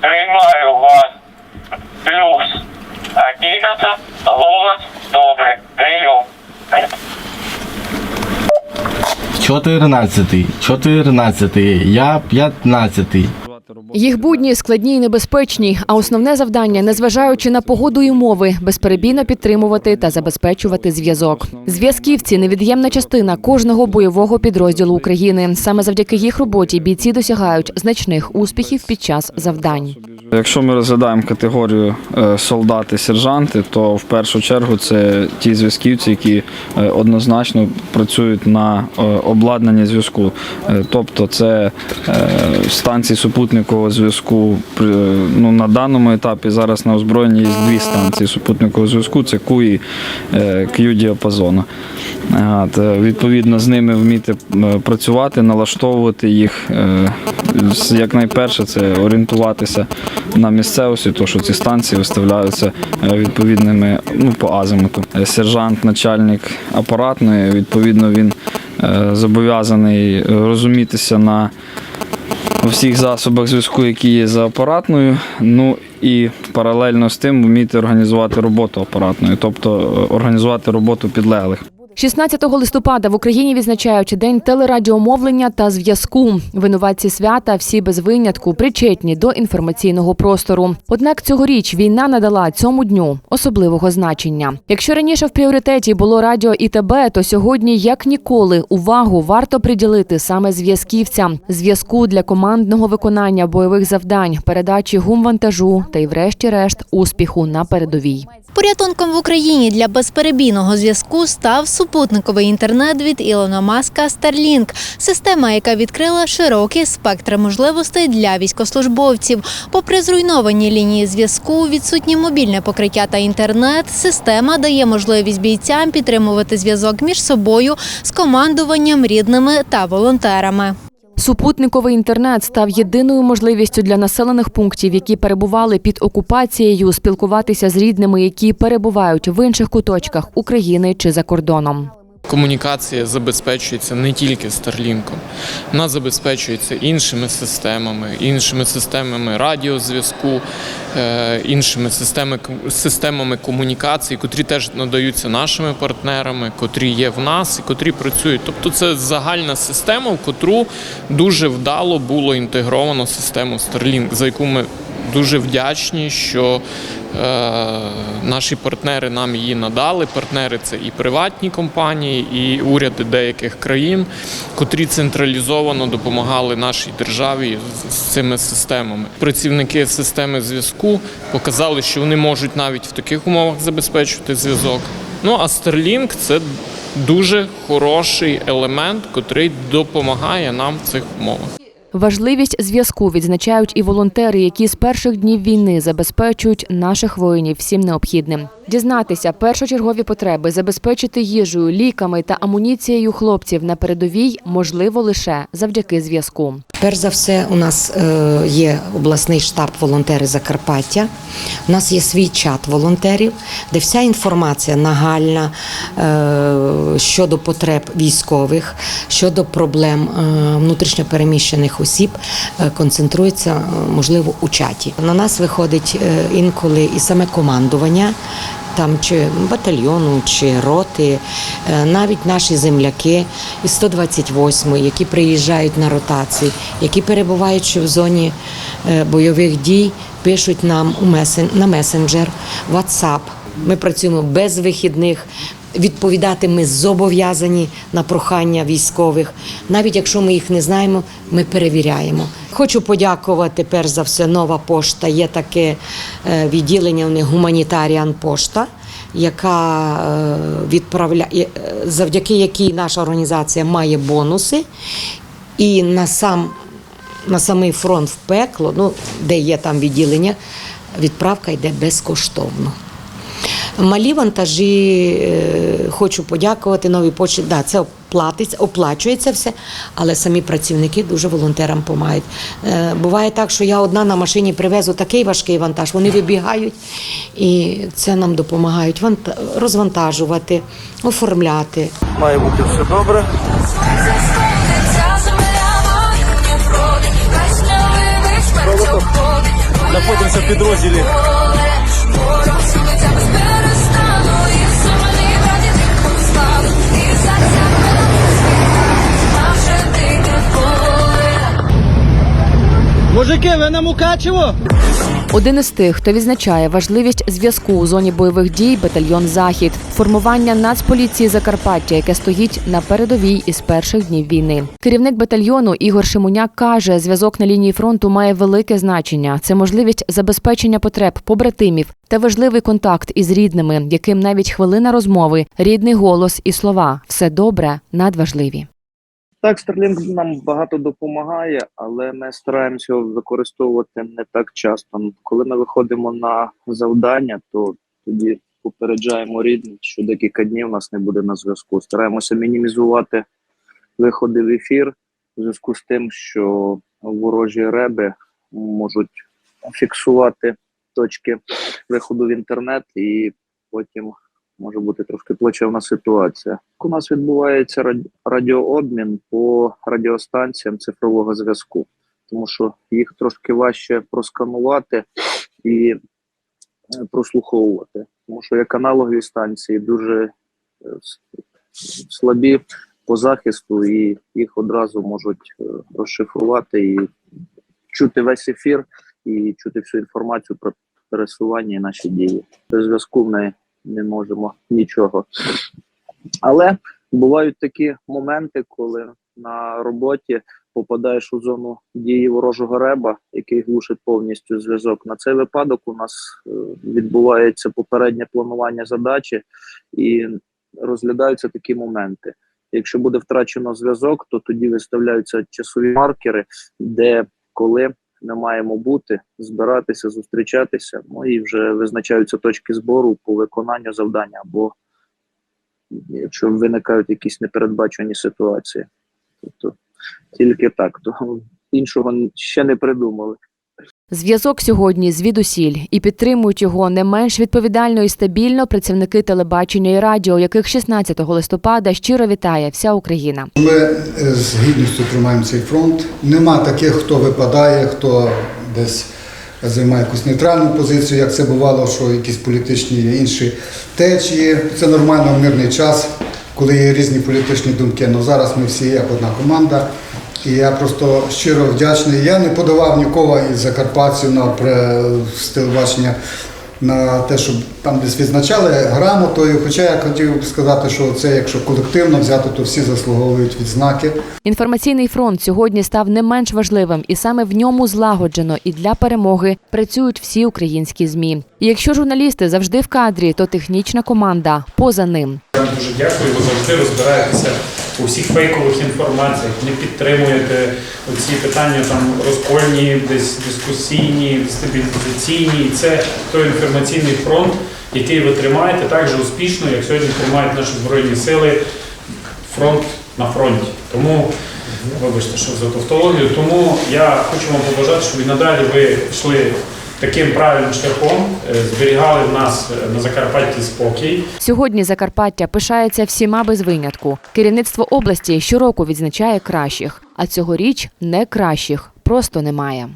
Приймаю вас. Плюс. Одинадцять. Голос. Добре. Прийом. 14, 14, я 15. Їх будні складні і небезпечні, а основне завдання, незважаючи на погоду і умови, безперебійно підтримувати та забезпечувати зв'язок. Зв'язківці невід'ємна частина кожного бойового підрозділу України. Саме завдяки їх роботі бійці досягають значних успіхів під час завдань. Якщо ми розглядаємо категорію е, солдати, сержанти, то в першу чергу це ті зв'язківці, які е, однозначно працюють на е, обладнанні зв'язку. Тобто це станції супутникового зв'язку. Ну, на даному етапі зараз на озброєнні є дві станції супутникового зв'язку це Q і Q діапазону. Відповідно, з ними вміти працювати, налаштовувати їх. Е, з- Як найперше, це орієнтуватися на місцевості, то що ці станції виставляються е, відповідними ну, по азимуту. Е, Сержант, начальник апаратної, відповідно, він е, зобов'язаний розумітися на всіх засобах зв'язку, які є за апаратною. Ну і паралельно з тим вміти організувати роботу апаратної, тобто організувати роботу підлеглих. 16 листопада в Україні відзначають день телерадіомовлення та зв'язку. Винуватці свята всі без винятку причетні до інформаційного простору. Однак цьогоріч війна надала цьому дню особливого значення. Якщо раніше в пріоритеті було радіо і ТБ, то сьогодні, як ніколи, увагу варто приділити саме зв'язківцям, зв'язку для командного виконання бойових завдань, передачі гумвантажу та й, врешті-решт, успіху на передовій. Порятунком в Україні для безперебійного зв'язку став супутниковий інтернет від Ілона Маска Starlink – система, яка відкрила широкий спектр можливостей для військовослужбовців. Попри зруйновані лінії зв'язку, відсутнє мобільне покриття та інтернет, система дає можливість бійцям підтримувати зв'язок між собою з командуванням, рідними та волонтерами. Супутниковий інтернет став єдиною можливістю для населених пунктів, які перебували під окупацією, спілкуватися з рідними, які перебувають в інших куточках України чи за кордоном. Комунікація забезпечується не тільки Старлінком, вона забезпечується іншими системами, іншими системами радіозв'язку, е, іншими системи, системами комунікації, котрі теж надаються нашими партнерами, котрі є в нас і котрі працюють. Тобто це загальна система, в котру дуже вдало було інтегровано систему Starlink, за яку ми дуже вдячні, що е, наші партнери нам її надали. Партнери це і приватні компанії, і уряди деяких країн, котрі централізовано допомагали нашій державі з- цими системами. Працівники системи зв'язку показали, що вони можуть навіть в таких умовах забезпечувати зв'язок. Ну а Starlink – це дуже хороший елемент, котрий допомагає нам в цих умовах. Важливість зв'язку відзначають і волонтери, які з перших днів війни забезпечують наших воїнів всім необхідним. Дізнатися першочергові потреби, забезпечити їжею, ліками та амуніцією хлопців на передовій можливо лише завдяки зв'язку. Перш за все, у нас е, є обласний штаб волонтери Закарпаття. У нас є свій чат волонтерів, де вся інформація нагальна е, щодо потреб військових, щодо проблем е, внутрішньопереміщених осіб е, концентрується, е, можливо, у чаті. На нас виходить е, інколи і саме командування там чи батальйону, чи роти, навіть наші земляки із 128 які приїжджають на ротації, які перебуваючи в зоні бойових дій, пишуть нам у месен, на месенджер, WhatsApp. Ми працюємо без вихідних. Відповідати ми зобов'язані на прохання військових. Навіть якщо ми їх не знаємо, ми перевіряємо. Хочу подякувати перш за все. Нова пошта. Є таке е, відділення у них гуманітаріан пошта, яка е, відправляє завдяки якій наша організація має бонуси. І на сам на самий фронт в пекло, ну де є там відділення, відправка йде безкоштовно. Малі вантажі е, хочу подякувати новій почті. Да, це оплатиться, оплачується все, але самі працівники дуже волонтерам допомагають. Е, буває так, що я одна на машині привезу такий важкий вантаж, вони вибігають і це нам допомагають ванта- розвантажувати, оформляти. Має бути все добре. Знаходимося в підрозділі. Мужики, ви на Мукачево? Один із тих, хто відзначає важливість зв'язку у зоні бойових дій, батальйон Захід, формування Нацполіції Закарпаття, яке стоїть на передовій із перших днів війни. Керівник батальйону Ігор Шимуняк каже, зв'язок на лінії фронту має велике значення. Це можливість забезпечення потреб побратимів та важливий контакт із рідними, яким навіть хвилина розмови, рідний голос і слова все добре надважливі. Так, Starlink нам багато допомагає, але ми стараємося його використовувати не так часто. Коли ми виходимо на завдання, то тоді попереджаємо рідних, що декілька днів нас не буде на зв'язку. Стараємося мінімізувати виходи в ефір в зв'язку з тим, що ворожі реби можуть фіксувати точки виходу в інтернет і потім може бути трошки плачевна ситуація. У нас відбувається раді- радіообмін по радіостанціям цифрового зв'язку, тому що їх трошки важче просканувати і е, прослуховувати, тому що як аналогові станції дуже е, слабі по захисту, і їх одразу можуть е, розшифрувати і чути весь ефір, і чути всю інформацію про пересування і наші дії. Зв'язку ми не можемо нічого. Але бувають такі моменти, коли на роботі попадаєш у зону дії ворожого реба, який глушить повністю зв'язок. На цей випадок у нас е, відбувається попереднє планування задачі і розглядаються такі моменти. Якщо буде втрачено зв'язок, то тоді виставляються часові маркери, де коли ми маємо бути, збиратися, зустрічатися. Ну і вже визначаються точки збору по виконанню завдання, або якщо виникають якісь непередбачені ситуації. Тобто тільки так, то іншого ще не придумали. Зв'язок сьогодні звідусіль і підтримують його не менш відповідально і стабільно працівники телебачення і радіо, яких 16 листопада щиро вітає вся Україна. Ми е, з гідністю тримаємо цей фронт. Нема таких, хто випадає, хто десь займає якусь нейтральну позицію, як це бувало, що якісь політичні інші течії. Це нормально в мирний час, коли є різні політичні думки. Ну зараз ми всі як одна команда. І я просто щиро вдячний. Я не подавав нікого із закарпатців на телебачення на те, щоб там десь відзначали грамотою. Хоча я хотів сказати, що це якщо колективно взяти, то всі заслуговують відзнаки. Інформаційний фронт сьогодні став не менш важливим, і саме в ньому злагоджено і для перемоги працюють всі українські змі. І якщо журналісти завжди в кадрі, то технічна команда поза ним. Я вам дуже дякую. Ви завжди розбираєтеся у всіх фейкових інформаціях, не підтримуєте оці питання там розкольні, десь дискусійні, дестабілізаційні. І це той інформаційний фронт, який ви тримаєте так же успішно, як сьогодні тримають наші збройні сили фронт на фронті. Тому вибачте, що за тавтологію. Тому я хочу вам побажати, щоб і надалі ви йшли таким правильним шляхом, е, зберігали в нас е, на Закарпатті спокій. Сьогодні Закарпаття пишається всіма без винятку. Керівництво області щороку відзначає кращих, а цьогоріч не кращих просто немає.